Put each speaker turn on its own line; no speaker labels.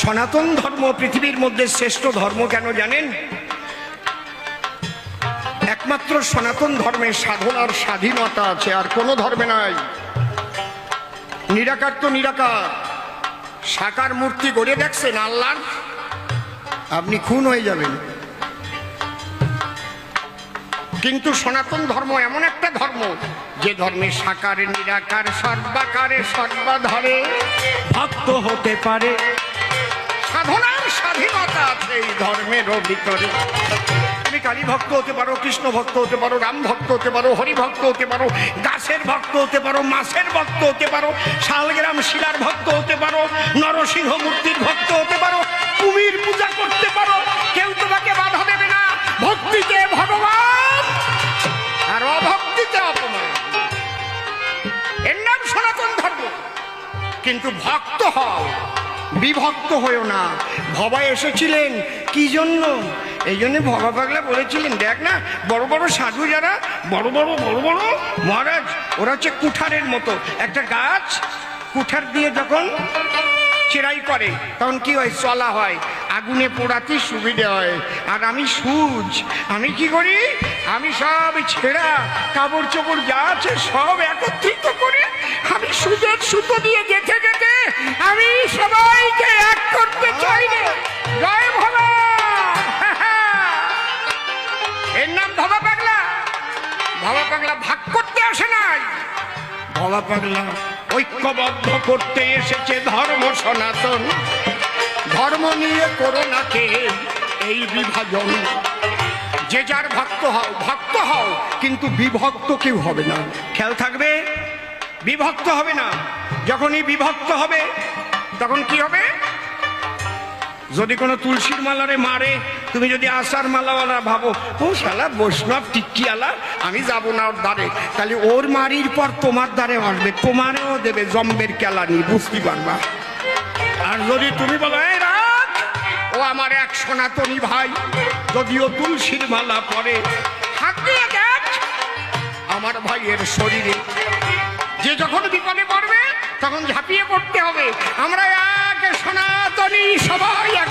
সনাতন ধর্ম পৃথিবীর মধ্যে শ্রেষ্ঠ ধর্ম কেন জানেন? একমাত্র সনাতন ধর্মের সাধনার স্বাধীনতা আছে, আর কোনো ধর্মে নাই। নিরাকার তো নিরাকার। সাকার মূর্তি গড়ে দেখছেন আল্লাহ আপনি খুন হয়ে যাবেন। কিন্তু সনাতন ধর্ম এমন একটা ধর্ম, যে ধর্মে সাকারে, নিরাকার, সর্বাকারে, সর্বাধারে
ভক্ত হতে পারে।
সাধনার স্বাধীনতা আছে এই ধর্মের ভিতরে। তুমি কালী ভক্ত হতে পারো, কৃষ্ণ ভক্ত হতে পারো, রাম ভক্ত হতে পারো, হরি ভক্ত হতে পারো, গাছের ভক্ত হতে পারো, মাছের ভক্ত হতে পারো, শালগ্রাম শিলার ভক্ত হতে পারো, নরসিংহ মূর্তির ভক্ত হতে পারো কিন্তু ভক্ত হও। বিভক্ত হয়েও না। ভবা এসেছিলেন, কি জন্য? এই জন্য ভবা পাগলা বলেছিলেন, দেখ না, বড় বড় সাধু যারা, বড় বড় বড় বড়, মহারাজ, ওরা হচ্ছে কুঠারের মতো। একটা গাছ, কুঠার দিয়ে যখন চেরাই করে, তখন কি হয়? চলা হয়। আগুনে পোড়াতে সুবিধে হয়। আর আমি সুজ আমি কি করি? আমি সব ছেঁড়া, কাপড় চোপড় যা আছে সব একত্রিত করে আমি সুজের সুতো দিয়ে গেথে এর নাম ভবা পাগলা। ভবা পাগলা ভাগ করতে আসে নাই। ভবা পাগলা ঐক্যবদ্ধ করতে এসেছে ধর্ম সনাতন। ধর্ম নিয়ে করোনাকে এই বিভাজন। যে যার ভক্ত হও ভক্ত হও, কিন্তু বিভক্ত কেউ হবে না। খেয়াল থাকবে? বিভক্ত হবে না। যখনই বিভক্ত হবে, তখন কি হবে? যদি কোনো তুলসীর মালারে মারে, তুমি যদি আশার মালাওয়ালা ভাবো, ও শালা বৈষ্ণব টিকিয়ালা আমি যাব না ওর দ্বারে। তাহলে ওর মারির পর তোমার দ্বারে আসবে, তোমারেও দেবে জম্বের কেলানি বুঝতে পারবা? আর যদি তুমি বলো, এই ও আমার এক সনাতনী ভাই, যদিও তুলসীর মালা পরে আমার ভাইয়ের শরীরে। যে যখন বিপদে পড়বে, তখন ঝাঁপিয়ে পড়তে হবে। আমরা সবাই